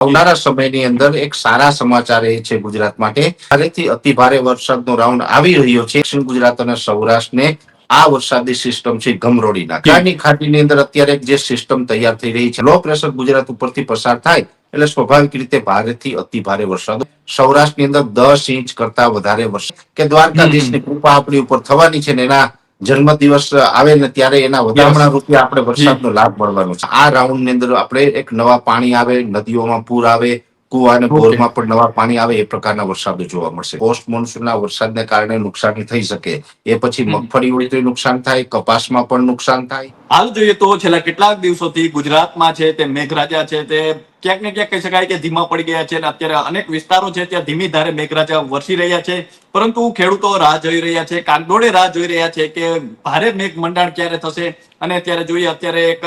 આવનારા સમયની અંદર એક સારા સમાચાર એ છે ગુજરાત માટે. ભારેથી અતિ ભારે વરસાદનો રાઉન્ડ આવી રહ્યો છે. દક્ષિણ ગુજરાત અને સૌરાષ્ટ્રને આ વરસાદી સિસ્ટમ છે ગમરોડી નાખે. આની ખાડીની અંદર અત્યારે જે સિસ્ટમ તૈયાર થઈ રહી છે. લો પ્રેશર ગુજરાત ઉપરથી પસાર થાય એટલે સ્વાભાવિક રીતે ભારેથી અતિ ભારે વરસાદ. સૌરાષ્ટ્રની અંદર દસ ઇંચ કરતા વધારે વરસાદ. કે દ્વારકાધીશની કૃપા આપણી ઉપર થવાની છે ને એના જન્મદિવસ આવે ને ત્યારે એના વધામણા રૂપે આપણે વરસાદનો લાભ મળવાનો છે. આ રાઉન્ડની અંદર આપણે એક નવા પાણી આવે નદીઓમાં પૂર આવે કુવા અને બોરમાં પણ નવા પાણી આવે એ પ્રકારના વરસાદો જોવા મળશે. પોસ્ટ મોન્સૂનના વરસાદને કારણે નુકસાની થઈ શકે. એ પછી મગફળી ઉડતી નુકસાન થાય કપાસમાં પણ નુકસાન થાય. હાલ જોઈએ તો છેલ્લા કેટલાક દિવસોથી ગુજરાતમાં છે તે મેઘરાજા છે તે ક્યાંક ને ક્યાંક કહી શકાય કે ધીમા પડી ગયા છે અને અત્યારે અનેક વિસ્તારો છે ત્યાં ધીમી ધારે મેઘરાજા વરસી રહ્યા છે. પરંતુ ખેડૂતો રાહ જોઈ રહ્યા છે કાગડોળે રાહ જોઈ રહ્યા છે કે ભારે મેઘ મંડાણ ક્યારે થશે? અને અત્યારે જોઈએ અત્યારે એક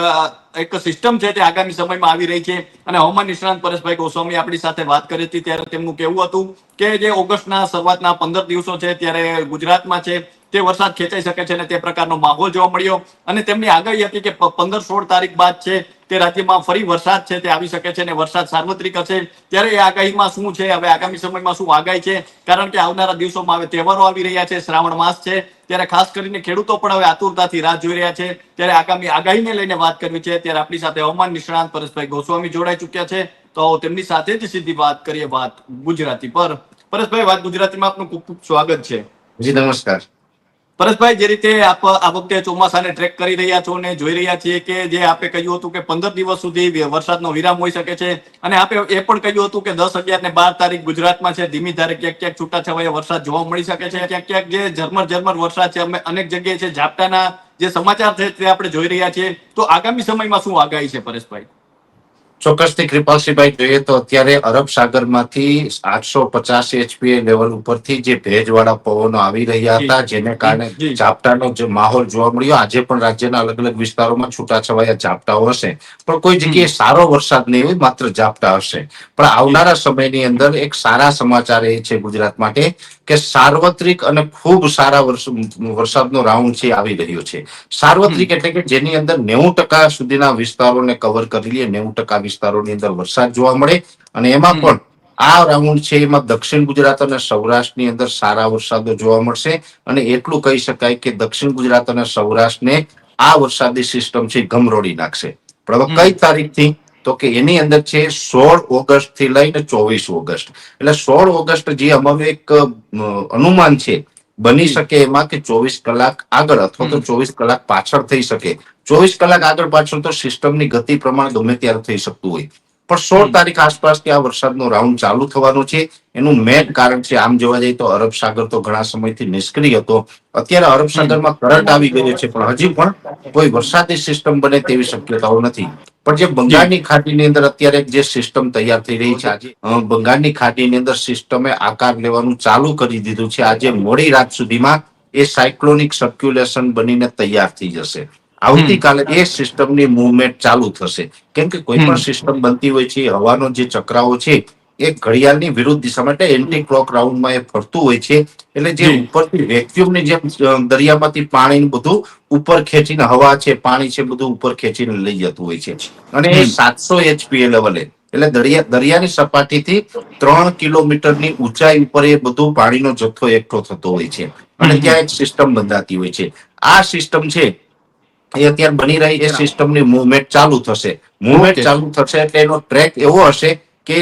એક સિસ્ટમ છે તે આગામી સમયમાં આવી રહી છે. અને હવામાન નિષ્ણાંત પરેશભાઈ ગોસ્વામી આપણી સાથે વાત કરી હતી, ત્યારે તેમનું કહેવું હતું કે જે ઓગસ્ટના શરૂઆતના પંદર દિવસો છે ત્યારે ગુજરાતમાં છે, તે વરસાદ ખેંચાઈ શકે છે અને તે પ્રકારનો માહોલ જોવા મળ્યો. અને તેમની આગાહી હતી કે પંદર સોળ તારીખ બાદ છે તે રાજ્યમાં ફરી વરસાદ છે તે આવી શકે છે અને વરસાદ સાર્વત્રિક હશે, ત્યારે એ આગાહીમાં શું છે? હવે આગામી સમયમાં શું આગાહી છે? કારણ કે આવનારા દિવસોમાં હવે તહેવારો આવી રહ્યા છે, શ્રાવણ માસ છે, ત્યારે ખાસ કરીને ખેડૂતો પણ હવે આતુરતાથી રાહ જોઈ રહ્યા છે. ત્યારે આગામી આગાહીને લઈને વાત કરવી છે, ત્યારે આપણી સાથે હવામાન નિષ્ણાંત પરેશભાઈ ગોસ્વામી જોડાઈ ચુક્યા છે. તો તેમની સાથે જ સીધી વાત કરીએ વાત ગુજરાતી પર. પરેશભાઈ, વાત ગુજરાતીમાં આપનું ખૂબ ખૂબ સ્વાગત છે. જી, નમસ્કાર. પરેશભાઈ જે રીતે આપ આ વખતે ચોમાસાને ટ્રેક કરી રહ્યા છો અને જોઈ રહ્યા છીએ કે જે આપે કહ્યું હતું કે પંદર દિવસ સુધી વરસાદનો વિરામ હોઈ શકે છે અને આપે એ પણ કહ્યું હતું કે દસ અગિયાર ને બાર તારીખ ગુજરાતમાં છે, ધીમી ધારે ક્યાંક ક્યાંક છૂટાછવાયા વરસાદ જોવા મળી શકે છે, ક્યાંક ક્યાંક જે ઝરમર ઝરમર વરસાદ છે, અમે અનેક જગ્યાએ છે, ઝાપટાના જે સમાચાર છે તે આપણે જોઈ રહ્યા છીએ. તો આગામી સમયમાં શું આગાહી છે, પરેશભાઈ? ચોક્કસથી કૃપાલસિંહભાઈ જોઈએ તો અત્યારે અરબ સાગરમાંથી આઠસો પચાસ એચપીએ લેવલ ઉપરથી જે ભેજવાળા પવનો આવી રહ્યા હતા જેને કારણે. ઝાપટાનો જે માહોલ જોવા મળ્યો. આજે પણ રાજ્યના અલગ અલગ વિસ્તારોમાં છૂટાછવાયા ઝાપટાઓ હશે. પણ કોઈ જગ્યાએ સારો વરસાદ નહીં હોય માત્ર ઝાપટા હશે. પણ આવનારા સમયની અંદર એક સારા સમાચાર એ છે ગુજરાત માટે. કે સાર્વત્રિક અને ખૂબ સારા વરસાદનો રાઉન્ડ છે આવી રહ્યો છે. સાર્વત્રિક એટલે કે જેની અંદર નેવું ટકા સુધીના વિસ્તારોને કવર કરી લઈએ નેવું ટકા વિસ્તારોની અંદર વરસાદ જોવા મળે. અને એમાં પણ આ રાઉન્ડ છે એમાં દક્ષિણ ગુજરાત અને સૌરાષ્ટ્રની અંદર સારા વરસાદો જોવા મળશે. અને એટલું કહી શકાય કે દક્ષિણ ગુજરાત અને સૌરાષ્ટ્રને આ વરસાદી સિસ્ટમ છે ગમરોડી નાખશે. પણ કઈ તારીખથી તો કે એની અંદર છે સોળ ઓગસ્ટથી લઈને ચોવીસ ઓગસ્ટ. એટલે સોળ ઓગસ્ટ જે અમારું એક અનુમાન છે બની શકે એમાં કે ચોવીસ કલાક આગળ અથવા તો ચોવીસ કલાક પાછળ થઈ શકે. ચોવીસ કલાક આગળ પાછળ તો સિસ્ટમની ગતિ પ્રમાણે ગમે ત્યારે થઈ શકતું હોય. પણ સોળ તારીખ આસપાસ આ વરસાદનો રાઉન્ડ ચાલુ થવાનો છે. એનું મેન કારણ છે આમ જોવા જઈએ તો અરબ સાગર તો ઘણા સમયથી નિષ્ક્રિય હતો. અત્યારે અરબ સાગરમાં કરંટ આવી ગયો છે પણ હજી પણ કોઈ વરસાદી સિસ્ટમ બને તેવી શક્યતાઓ નથી. પણ જે બંગાળની ખાડીની અંદર અત્યારે જે સિસ્ટમ તૈયાર થઈ રહી છે આજે બંગાળની ખાડીની અંદર સિસ્ટમે આકાર લેવાનું ચાલુ કરી દીધું છે. આજે મોડી રાત સુધીમાં એ સાયક્લોનિક સર્ક્યુલેશન બનીને તૈયાર થઈ જશે. આવતીકાલે એ સિસ્ટમની મુવમેન્ટ ચાલુ થશે. કેમ કે કોઈ પણ સિસ્ટમ બનતી હોય છે હવાનો જે ચક્રાઓ છે એ ઘડિયાળની વિરુદ્ધ દિશા માટે એન્ટી ક્લોક રાઉન્ડમાં એ ફરતું હોય છે. એટલે જે ઉપરથી વેક્યુમની જેમ દરિયામાંથી પાણી બધું ઉપર ખેંચીને હવા છે પાણી છે બધું ઉપર ખેંચીને લઈ જતું હોય છે. અને એ સાતસો એચપીએ લેવલે એટલે દરિયા દરિયાની સપાટીથી ત્રણ કિલોમીટરની ઊંચાઈ ઉપર એ બધું પાણીનો જથ્થો એકઠો થતો હોય છે. અને ત્યાં એક સિસ્ટમ બંધાતી હોય છે. આ સિસ્ટમ છે એ અત્યારે બની રહી એ સિસ્ટમની મુવમેન્ટ ચાલુ થશે. મુવમેન્ટ ચાલુ થશે એટલે એનો ટ્રેક એવો હશે કે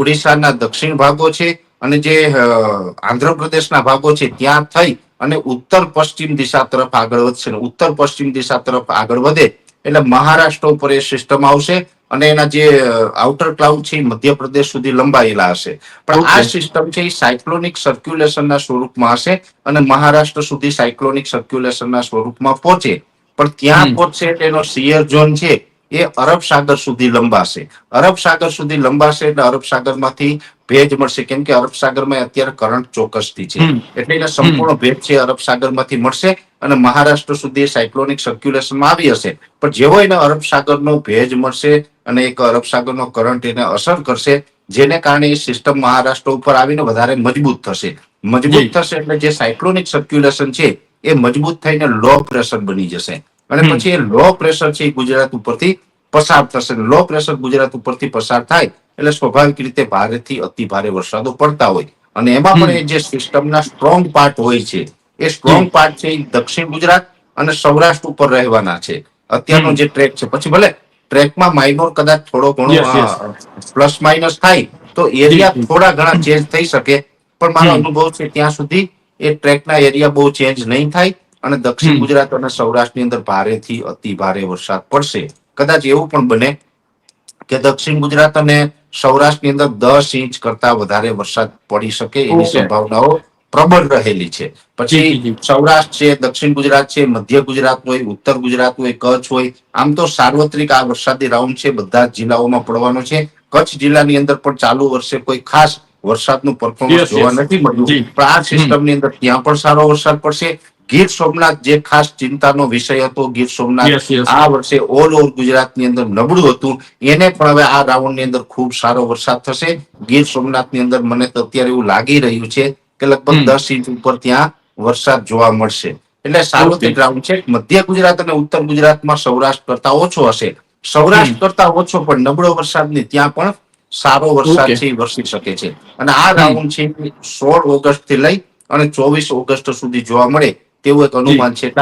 ઓડિશાના દક્ષિણ ભાગો છે અને જે આંધ્રપ્રદેશના ભાગો છે ત્યાં થઈ અને ઉત્તર પશ્ચિમ દિશા તરફ આગળ વધશે ને ઉત્તર પશ્ચિમ દિશા તરફ આગળ વધે એટલે મહારાષ્ટ્ર ઉપર એ સિસ્ટમ આવશે અને એના જે આઉટર ક્લાઉડ છે એ મધ્યપ્રદેશ સુધી લંબાયેલા હશે. પણ આ સિસ્ટમ છે એ સાયક્લોનિક સર્ક્યુલેશનના સ્વરૂપમાં હશે અને મહારાષ્ટ્ર સુધી સાયક્લોનિક સર્ક્યુલેશનના સ્વરૂપમાં પહોંચે. પણ ત્યાં પહોંચશે એનો સિયર ઝોન છે એ અરબ સાગર સુધી લંબાશે. અરબ સાગર સુધી લંબાશે એટલે અરબ સાગરમાંથી ભેજ મળશે. કેમ કે અરબ સાગરમાં અત્યારે કરંટ ચોક્કસથી છે. એટલે એને સંપૂર્ણ ભેજ છે અરબ સાગરમાંથી મળશે અને મહારાષ્ટ્ર સુધી સાયક્લોનિક સર્ક્યુલેશનમાં આવી હશે. પણ જેવો એને અરબ સાગરનો ભેજ મળશે અને એક અરબ સાગરનો કરંટ એને અસર કરશે જેને કારણે એ સિસ્ટમ મહારાષ્ટ્ર ઉપર આવીને વધારે મજબૂત થશે. મજબૂત થશે એટલે જે સાયક્લોનિક સર્ક્યુલેશન છે એ મજબૂત થઈને લો પ્રેશર બની જશે. અને પછી એ લો પ્રેશર છે એ ગુજરાત ઉપરથી પસાર થશે. લો પ્રેશર ગુજરાત ઉપરથી પસાર થાય એટલે સ્વાભાવિક રીતે ભારેથી અતિ ભારે વરસાદો પડતા હોય. અને એમાં પણ એ જે સિસ્ટમના સ્ટ્રોંગ પાર્ટ હોય છે એ સ્ટ્રોંગ પાર્ટ છે એ દક્ષિણ ગુજરાત અને સૌરાષ્ટ્ર ઉપર રહેવાના છે. અત્યારનો જે ટ્રેક છે પછી ભલે ટ્રેકમાં માઇનોર કદાચ થોડો. ઘણો પ્લસ માઇનસ થાય તો એરિયા. થોડા ઘણા ચેન્જ થઈ શકે. પણ મારો અનુભવ છે ત્યાં સુધી એ ટ્રેકના એરિયા બહુ ચેન્જ નહીં થાય અને દક્ષિણ ગુજરાત અને સૌરાષ્ટ્રની અંદર ભારેથી અતિ ભારે વરસાદ પડશે. કદાચ એવું પણ બને કે દક્ષિણ ગુજરાત અને સૌરાષ્ટ્રની અંદર દસ ઇંચ કરતા વધારે વરસાદ પડી શકે એની સંભાવનાઓ પ્રબળ રહેલી છે. પછી સૌરાષ્ટ્ર છે દક્ષિણ ગુજરાત છે મધ્ય ગુજરાત હોય ઉત્તર ગુજરાત હોય કચ્છ હોય આમ તો સાર્વત્રિક આ વરસાદી રાઉન્ડ છે બધા જ જિલ્લાઓમાં પડવાનો છે. કચ્છ જિલ્લાની અંદર પણ ચાલુ વર્ષે કોઈ ખાસ વરસાદનું પરફોર્મન્સ જોવા નથી મળ્યું. પણ આ સિસ્ટમની અંદર ત્યાં પણ સારો વરસાદ પડશે. ગીર સોમનાથ જે ખાસ ચિંતાનો વિષય હતો ગીર સોમનાથ. આ વર્ષે ઓલ ઓવર ગુજરાતની અંદર નબળું હતું. એને પણ હવે આ રાઉન્ડની અંદર ખૂબ સારો વરસાદ થશે. ગીર સોમનાથની અંદર મને તો અત્યારે એવું લાગી રહ્યું છે કે લગભગ દસ ઇંચ ઉપર ત્યાં વરસાદ જોવા મળશે. એટલે સાર્વત્રિક રાઉન્ડ છે. મધ્ય ગુજરાત અને ઉત્તર ગુજરાતમાં સૌરાષ્ટ્ર કરતા ઓછો હશે. સૌરાષ્ટ્ર કરતા ઓછો પણ નબળો વરસાદ નહીં ત્યાં પણ સારો વરસાદ છે વરસી શકે છે. અને આ રાઉન્ડ છે સોળ ઓગસ્ટથી લઈ અને ચોવીસ ઓગસ્ટ સુધી જોવા મળે તેવું એક અનુમાન છે.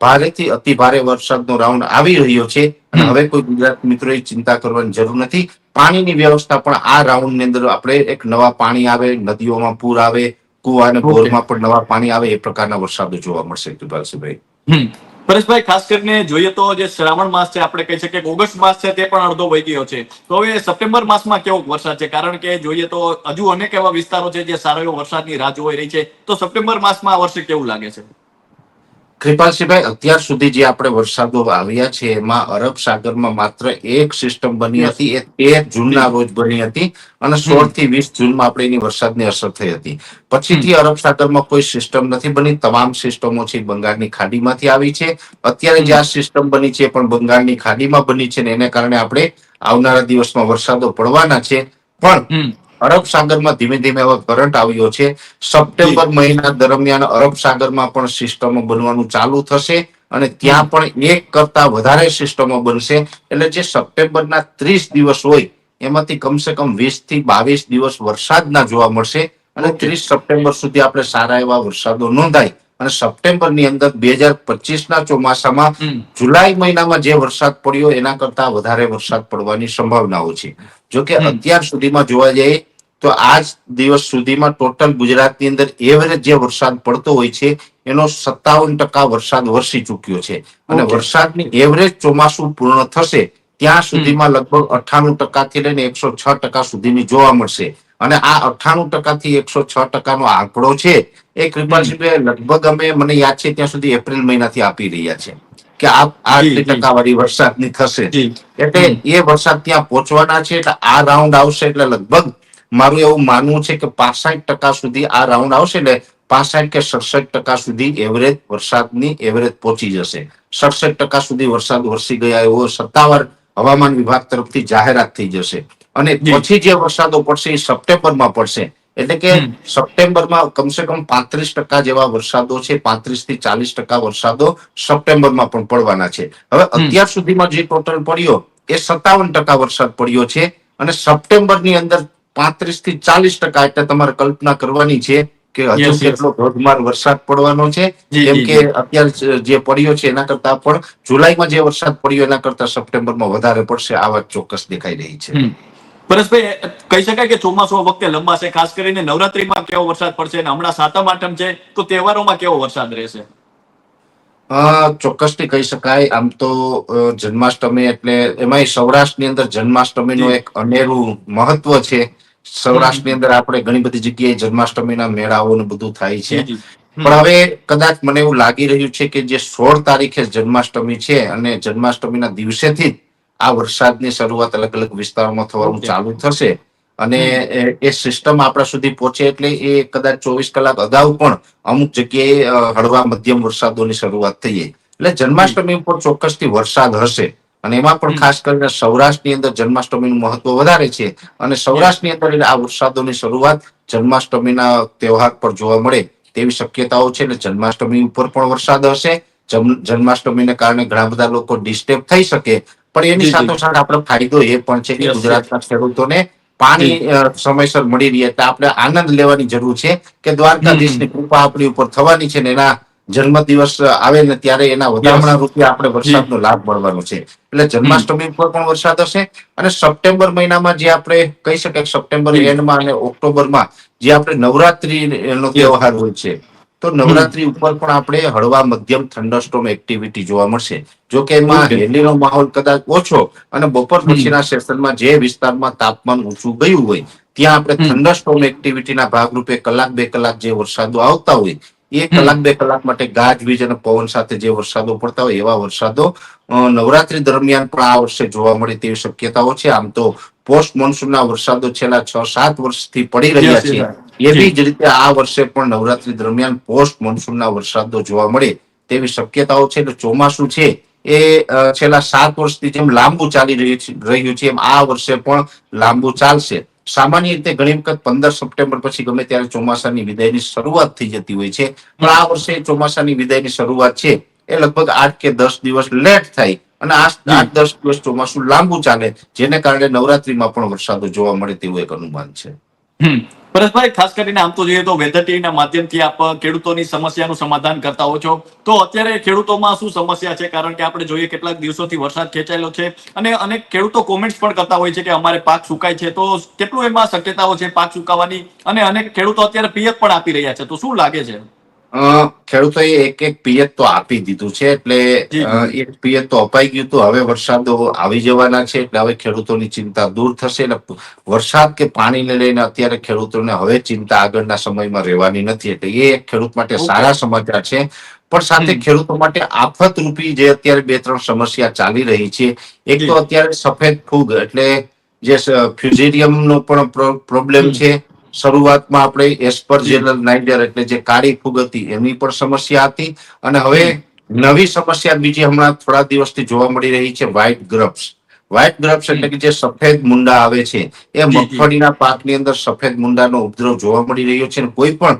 ભારેથી અતિ ભારે વરસાદનો રાઉન્ડ આવી રહ્યો છે અને હવે કોઈ ગુજરાત મિત્રોએ ચિંતા કરવાની જરૂર નથી. પાણીની વ્યવસ્થા પણ આ રાઉન્ડની અંદર આપણે એક નવા પાણી આવે નદીઓમાં પૂર આવે કુવા અને. બોરમાં પણ નવા પાણી આવે એ પ્રકારના વરસાદો જોવા મળશે કૃપાલસિંહભાઈ. પરેશભાઈ, ખાસ કરીને જોઈએ તો જે શ્રાવણ માસ છે, આપણે કહી શકીએ કે ઓગસ્ટ માસ છે, તે પણ અડધો વહી ગયો છે. તો હવે સપ્ટેમ્બર માસમાં કેવો વરસાદ છે? કારણ કે જોઈએ તો હજુ અનેક એવા વિસ્તારો છે, જે સારો એવો વરસાદની રાહ જોઈ રહી છે. તો સપ્ટેમ્બર માસમાં આ વર્ષે કેવું લાગે છે? કૃપાલસિંહભાઈ અત્યાર સુધી જે આપણે વરસાદો આવ્યા છે એમાં અરબ સાગરમાં માત્ર એક સિસ્ટમ બની હતી એ તેર જૂનના રોજ બની હતી અને સોળથી વીસ જૂનમાં આપણે એની વરસાદની અસર થઈ હતી. પછીથી અરબ સાગરમાં કોઈ સિસ્ટમ નથી બની તમામ સિસ્ટમો છે બંગાળની ખાડીમાંથી આવી છે. અત્યારે જે આ સિસ્ટમ બની છે પણ બંગાળની ખાડીમાં બની છે ને એને કારણે આપણે આવનારા દિવસમાં વરસાદો પડવાના છે. પણ. અરબ સાગરમાં ધીમે ધીમે હવે કરંટ આવ્યો છે. સપ્ટેમ્બર મહિના દરમિયાન અરબ સાગરમાં પણ સિસ્ટમો બનવાનું ચાલુ થશે અને ત્યાં પણ એક કરતા વધારે સિસ્ટમો બનશે. એટલે જે સપ્ટેમ્બરના ત્રીસ દિવસ હોય એમાંથી કમસે કમ વીસથી બાવીસ દિવસ વરસાદના જોવા મળશે. અને ત્રીસ સપ્ટેમ્બર સુધી આપણે સારા એવા વરસાદો નોંધાય. અને સપ્ટેમ્બરની અંદર બે હજાર પચીસ ના ચોમાસામાં જુલાઈ મહિનામાં જે વરસાદ પડ્યો એના કરતા વધારે વરસાદ પડવાની સંભાવનાઓ છે. જોકે અત્યાર સુધીમાં જોવા જઈએ તો આજ દિવસ સુધીમાં ટોટલ ગુજરાતની અંદર એવરેજ જે વરસાદ પડતો હોય છે એનો સત્તાવન ટકા વરસાદ વરસી ચૂક્યો છે. અને વરસાદની એવરેજ ચોમાસું પૂર્ણ થશે ત્યાં સુધીમાં લગભગ અઠ્ઠાણું ટકાથી લઈને એકસો છ ટકા સુધીની જોવા મળશે. અને આ અઠ્ઠાણું ટકાથી એકસો છ ટકાનો આંકડો છે એ કૃપાલસિંહભાઈ લગભગ અમે મને યાદ છે ત્યાં સુધી એપ્રિલ મહિનાથી આપી રહ્યા છે કે આ આટલી ટકા વાળી વરસાદની થશે. એટલે એ વરસાદ ત્યાં પહોંચવાના છે એટલે આ રાઉન્ડ આવશે એટલે લગભગ મારું એવું માનવું છે કે પાસઠ ટકા સુધી આ રાઉન્ડ આવશે ને પાસઠ કે સડસઠ ટકા સુધી એવરેજ વરસાદની એવરેજ પહોંચી જશે. સડસઠ ટકા સુધી વરસાદ વરસી ગયા એવો સત્તાવાર હવામાન વિભાગ તરફથી જાહેરાત થઈ જશે. અને પછી જે વરસાદો પડશે એ સપ્ટેમ્બરમાં પડશે. એટલે કે સપ્ટેમ્બરમાં કમસે કમ પાંત્રીસ ટકા જેવા વરસાદો છે પાંત્રીસથી ચાલીસ ટકા વરસાદો સપ્ટેમ્બરમાં પણ પડવાના છે. હવે અત્યાર સુધીમાં જે ટોટલ પડ્યો એ સત્તાવન ટકા વરસાદ પડ્યો છે અને સપ્ટેમ્બરની અંદર પાંત્રીસથી ચાલીસ ટકા એટલે તમારે કલ્પના કરવાની છે કે હજુ. કેટલો ધોધમાર વરસાદ પડવાનો છે. કેમ કે અત્યારે જે પડ્યો છે એના કરતા પણ જુલાઈમાં જે વરસાદ પડ્યો એના કરતા સપ્ટેમ્બરમાં વધારે પડશે. આ વાત ચોક્કસ દેખાઈ રહી છે. પરેશભાઈ કહી શકાય કે ચોમાસું વખતે લંબાશે ખાસ કરીને નવરાત્રીમાં કેવો વરસાદ પડશે અને હમણાં સાતમ આઠમ છે તો તહેવારોમાં કેવો વરસાદ રહેશે? ચોક્કસ ચોક્કસથી કહી શકાય. આમ તો જન્માષ્ટમી એટલે એમાંય સૌરાષ્ટ્રની અંદર જન્માષ્ટમીનું નું એક અનેરું મહત્વ છે. સૌરાષ્ટ્રની અંદર આપણે ઘણી બધી જગ્યાએ જન્માષ્ટમીના મેળાઓ ને બધું થાય છે. પણ હવે કદાચ મને એવું લાગી રહ્યું છે કે જે સોળ તારીખે જન્માષ્ટમી છે અને જન્માષ્ટમીના દિવસેથી આ વરસાદની શરૂઆત અલગ અલગ વિસ્તારોમાં થવાનું ચાલુ થશે. અને એ- એ સિસ્ટમ આપણા સુધી પહોંચે એટલે એ કદાચ ચોવીસ કલાક અગાઉ પણ અમુક જગ્યાએ હળવા મધ્યમ વરસાદોની શરૂઆત થઈ જાય. એટલે જન્માષ્ટમી ઉપર ચોક્કસથી વરસાદ હશે. અને એમાં પણ ખાસ કરીને સૌરાષ્ટ્રની અંદર જન્માષ્ટમીનું મહત્વ વધારે છે. અને સૌરાષ્ટ્રની અંદર આ વરસાદોની શરૂઆત જન્માષ્ટમીના તહેવાર પર જોવા મળે તેવી શક્યતાઓ છે એટલે જન્માષ્ટમી ઉપર પણ વરસાદ હશે. જન્મ- જન્માષ્ટમીને કારણે ઘણા બધા લોકો ડિસ્ટર્બ થઈ શકે. પણ એની. સાથોસાથ આપણો ફાયદો એ પણ છે કે ગુજરાતના ખેડૂતોને પાણી સમયસર મળી રહે એટલે આપણે આનંદ લેવાની જરૂર છે કે દ્વારકાધીશની કૃપા આપણી ઉપર થવાની છે ને એના જન્મદિવસ આવે ને ત્યારે એના વધામણા રૂપે આપણે વરસાદનો લાભ મળવાનો છે. એટલે જન્માષ્ટમી પર પણ વરસાદ હશે અને સપ્ટેમ્બર મહિનામાં જે આપણે કહી શકાય સપ્ટેમ્બર એન્ડમાં અને ઓક્ટોબરમાં જે આપણે નવરાત્રી નો તહેવાર હોય છે તો નવરાત્રી ઉપર પણ આપણે હળવા મધ્યમ થંડરસ્ટોમ એક્ટિવિટી જોવા મળશે. જો કે એમાં. હેલીનો માહોલ કદાચ ઓછો અને બપોર પછીના સેશનમાં જે વિસ્તારમાં તાપમાન ઊંચું ગયું હોય ત્યાં આપણે. થંડરસ્ટોમ એક્ટિવિટીના ભાગરૂપે કલાક બે કલાક જે વરસાદો આવતા હોય એ હમ. કલાક બે કલાક માટે ગાજવીજ અને પવન સાથે જે વરસાદો પડતા હોય એવા વરસાદો નવરાત્રી દરમિયાન પણ આ વર્ષે જોવા મળે તેવી શક્યતાઓ છે. આમ તો પોસ્ટ મોન્સૂનના વરસાદો છેલ્લા છ સાત વર્ષથી પડી રહ્યા છે. એવી જ. રીતે આ વર્ષે પણ નવરાત્રી દરમિયાન પોસ્ટ મોન્સૂનના વરસાદો જોવા મળે તેવી શક્યતાઓ છે. એટલે ચોમાસું છે એ છેલ્લા સાત વર્ષથી જેમ લાંબુ ચાલી રહ્યું છે રહ્યું છે એમ આ વર્ષે પણ લાંબુ ચાલશે. સામાન્ય રીતે ઘણી વખત પંદર સપ્ટેમ્બર પછી ગમે ત્યારે ચોમાસાની વિદાયની શરૂઆત થઈ જતી હોય છે. પણ આ વર્ષે ચોમાસાની વિદાયની શરૂઆત છે. એ લગભગ આઠ કે દસ દિવસ લેટ થાય અને આ આઠ દસ દિવસ ચોમાસું લાંબુ ચાલે જેને કારણે નવરાત્રીમાં પણ વરસાદો જોવા મળે તેવું એક અનુમાન છે. પરેશભાઈ ખાસ કરીને આમ તો જોઈએ તો વેધર ટીવીના માધ્યમથી આપ ખેડૂતોની સમસ્યાનું સમાધાન કરતા હો છો. તો અત્યારે ખેડૂતોમાં શું સમસ્યા છે? કારણ કે આપણે જોઈએ કેટલાક દિવસોથી વરસાદ ખેંચાયેલો છે અને અનેક ખેડૂતો કોમેન્ટ્સ પણ કરતા હોય છે કે અમારે પાક સુકાય છે. તો કેટલું એમાં શક્યતાઓ છે પાક સુકાવાની? અને અનેક ખેડૂતો અત્યારે પિયત પણ આપી રહ્યા છે. તો શું લાગે છે? ખેડૂતોએ એક એક પિયત તો આપી દીધું છે એટલે એક પિયત તો અપાઈ ગયું હતું હવે વરસાદો આવી જવાના છે એટલે હવે ખેડૂતોની ચિંતા દૂર થશે એટલે વરસાદ કે પાણીને લઈને અત્યારે ખેડૂતોને હવે ચિંતા આગળના સમયમાં રહેવાની નથી એટલે એ એક ખેડૂત માટે સારા સમાચાર છે પણ સાથે ખેડૂતો માટે આફત રૂપી જે અત્યારે બે ત્રણ સમસ્યા ચાલી રહી છે એક તો અત્યારે સફેદ ફૂગ એટલે જે ફ્યુઝેરિયમ નો પણ પ્રોબ્લેમ છે શરૂઆતમાં આપણે એસ્પરજેનલ નાઇડર એટલે જે કાળી ફૂગ હતી એની પણ સમસ્યા હતી. અને હવે નવી સમસ્યા બીજી હમણાં થોડા દિવસથી જોવા મળી રહી છે વ્હાઇટ ગ્રબ્સ વ્હાઇટ ગ્રબ્સ એટલે કે જે સફેદ મુંડા આવે છે એ મગફળીના પાકની અંદર સફેદ મુંડાનો ઉપદ્રવ જોવા મળી રહ્યો છે કોઈ પણ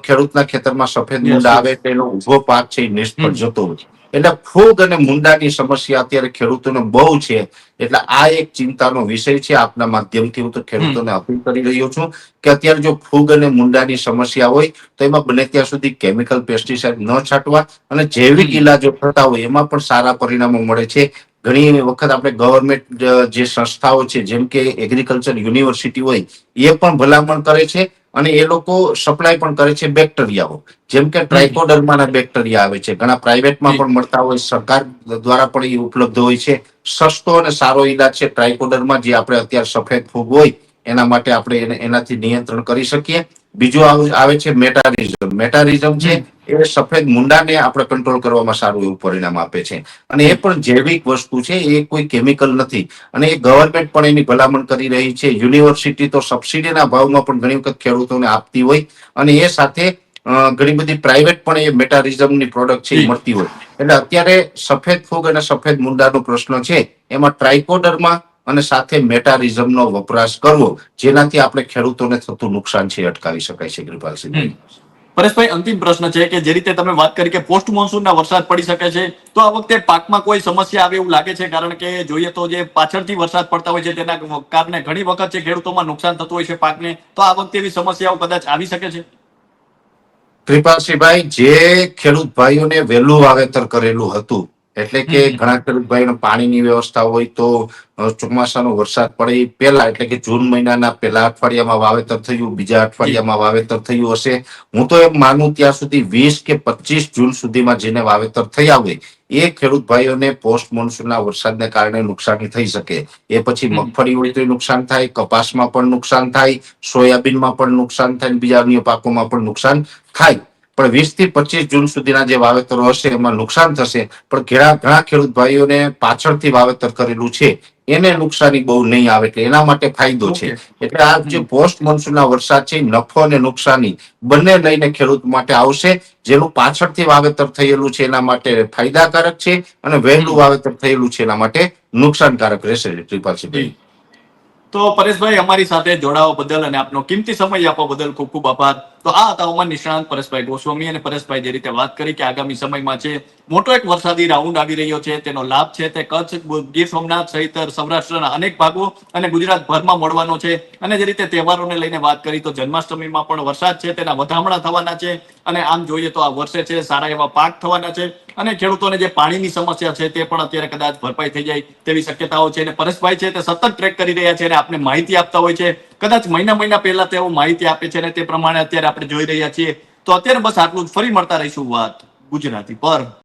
ખેડૂતના ખેતરમાં સફેદ મુંડા આવે તો એનો ઊભો પાક છે એ નિષ્ફળ જતો હોય છે. એટલે ફૂગ અને મુંડાની સમસ્યા અત્યારે ખેડૂતોને બહુ છે. એટલે આ એક ચિંતાનો વિષય છે. આપના માધ્યમથી હું તો ખેડૂતોને અપીલ કરી રહ્યો છું કે અત્યારે જો ફૂગ અને મુંડાની સમસ્યા હોય તો એમાં બને ત્યાં સુધી કેમિકલ પેસ્ટિસાઇડ ન છાંટવા અને જૈવિક. ઇલાજો થતા હોય એમાં પણ સારા પરિણામો મળે છે. ઘણી વખત આપણે ગવર્મેન્ટ જે સંસ્થાઓ છે જેમ કે એગ્રીકલ્ચર યુનિવર્સિટી હોય એ પણ ભલામણ કરે છે. અને એ લોકો સપ્લાય પણ કરે છે બેક્ટેરિયાઓ જેમ કે ટ્રાઇકોડર્માના બેક્ટેરિયા આવે છે. ઘણા પ્રાઇવેટમાં પણ મળતા હોય સરકાર દ્વારા પણ એ ઉપલબ્ધ હોય છે. સસ્તો અને સારો ઈલાજ છે ટ્રાઇકોડર્મા જે આપણે અત્યારે સફેદ ફૂગ હોય એના માટે આપણે એને એનાથી નિયંત્રણ કરી શકીએ. બીજું આવ- આવે છે મેટારિઝમ મેટારિઝમ છે એ સફેદ મુંડાને આપણે કંટ્રોલ કરવામાં સારું એવું પરિણામ આપે છે. અને એ પણ જૈવિક વસ્તુ છે એ કોઈ કેમિકલ નથી. અને એ ગવર્મેન્ટ પણ એની ભલામણ કરી રહી છે. યુનિવર્સિટી તો સબસિડીના ભાવમાં પણ ઘણી વખત ખેડૂતોને આપતી હોય અને એ સાથે ઘણી બધી પ્રાઇવેટ પણ એ મેટારિઝમની પ્રોડક્ટ છે એ મળતી હોય. એટલે અત્યારે સફેદ ફૂગ અને સફેદ મુંડાનો પ્રશ્ન છે. એમાં ટ્રાઇકોડરમાં અને સાથે મેટારિઝમનો વપરાશ કરવો જેનાથી આપણે ખેડૂતોને થતું નુકસાન છે અટકાવી શકાય છે કૃપાલસિંહ પરેશભાઈ અંતિમ પ્રશ્ન છે કે જે રીતે તમે વાત કરી કે પોસ્ટ મોન્સૂનના વરસાદ પડી શકે છે તો આ વખતે પાકમાં કોઈ સમસ્યા આવે એવું લાગે છે? કારણ કે જોઈએ તો જે પાછળથી વરસાદ પડતા હોય છે તેના કારણે ઘણી વખત છે ખેડૂતોમાં નુકસાન થતું હોય છે પાકને તો આ વખતે એવી સમસ્યાઓ કદાચ આવી શકે છે? કૃપાલસિંહભાઈ જે ખેડૂત ભાઈઓને વહેલું વાવેતર કરેલું હતું એટલે કે ઘણા ખેડૂત ભાઈઓને પાણીની વ્યવસ્થા હોય તો ચોમાસાનો વરસાદ પડે એ પહેલા એટલે કે જૂન મહિનાના પહેલા અઠવાડિયામાં વાવેતર થયું બીજા અઠવાડિયામાં વાવેતર થયું હશે. હું તો એમ માનું ત્યાં સુધી વીસ કે પચીસ જૂન સુધીમાં જેને વાવેતર થયા હોય એ ખેડૂત ભાઈઓને પોસ્ટ મોન્સૂનના વરસાદને કારણે નુકસાની થઈ શકે. એ પછી મગફળી હોય તો નુકસાન થાય કપાસમાં પણ નુકસાન થાય સોયાબીનમાં પણ નુકસાન થાય બીજા અન્ય પાકોમાં પણ નુકસાન થાય. પણ વીસથી પચીસ જૂન સુધીના જે વાવેતરો હશે એમાં નુકસાન થશે. પણ ઘણા ઘણા ખેડૂત ભાઈઓને પાછળથી વાવેતર કરેલું છે. એને નુકસાની બહુ નહીં આવે એટલે એના માટે ફાયદો છે. એટલે આ જે પોસ્ટ મોન્સૂનના વરસાદ છે નફો અને નુકસાની બંને લઈને ખેડૂત માટે આવશે જેનું પાછળથી વાવેતર થયેલું છે એના માટે ફાયદાકારક છે અને વહેલું વાવેતર થયેલું છે એના માટે નુકસાનકારક રહેશે ત્રિપાલસિંહભાઈ તો પરેશભાઈ અમારી સાથે જોડાવા બદલ અને આપનો કિંમતી સમય આપવા બદલ ખૂબ ખૂબ આભાર. તો આ હતા હવામાન નિષ્ણાંત પરેશભાઈ ગોસ્વામી અને પરેશભાઈ જે રીતે વાત કરી કે આગામી સમયમાં છે મોટો એક વરસાદી રાઉન્ડ આવી રહ્યો છે, તેનો લાભ છે તે કચ્છ, ગીર સોમનાથ સહિત સૌરાષ્ટ્રના અનેક ભાગો અને ગુજરાત ભરમાં મળવાનો છે. અને જે રીતે તહેવારોને લઈને વાત કરી તો જન્માષ્ટમીમાં પણ વરસાદ છે, તેના વધામણા થવાના છે અને આમ જોઈએ તો આ વર્ષે છે સારા એવા પાક થવાના છે અને ખેડૂતોને જે પાણીની સમસ્યા છે તે પણ અત્યારે કદાચ ભરપાઈ થઈ જાય તેવી શક્યતાઓ છે. અને પરેશભાઈ છે તે સતત ટ્રેક કરી રહ્યા છે અને આપને માહિતી આપતા હોય છે કદાચ મહિના મહિના પહેલા તેઓ માહિતી આપે છે અને તે પ્રમાણે અત્યારે આપણે જોઈ રહ્યા છીએ. તો અત્યારે બસ આટલું જ. ફરી મળતા રહીશું વાત ગુજરાતી પર.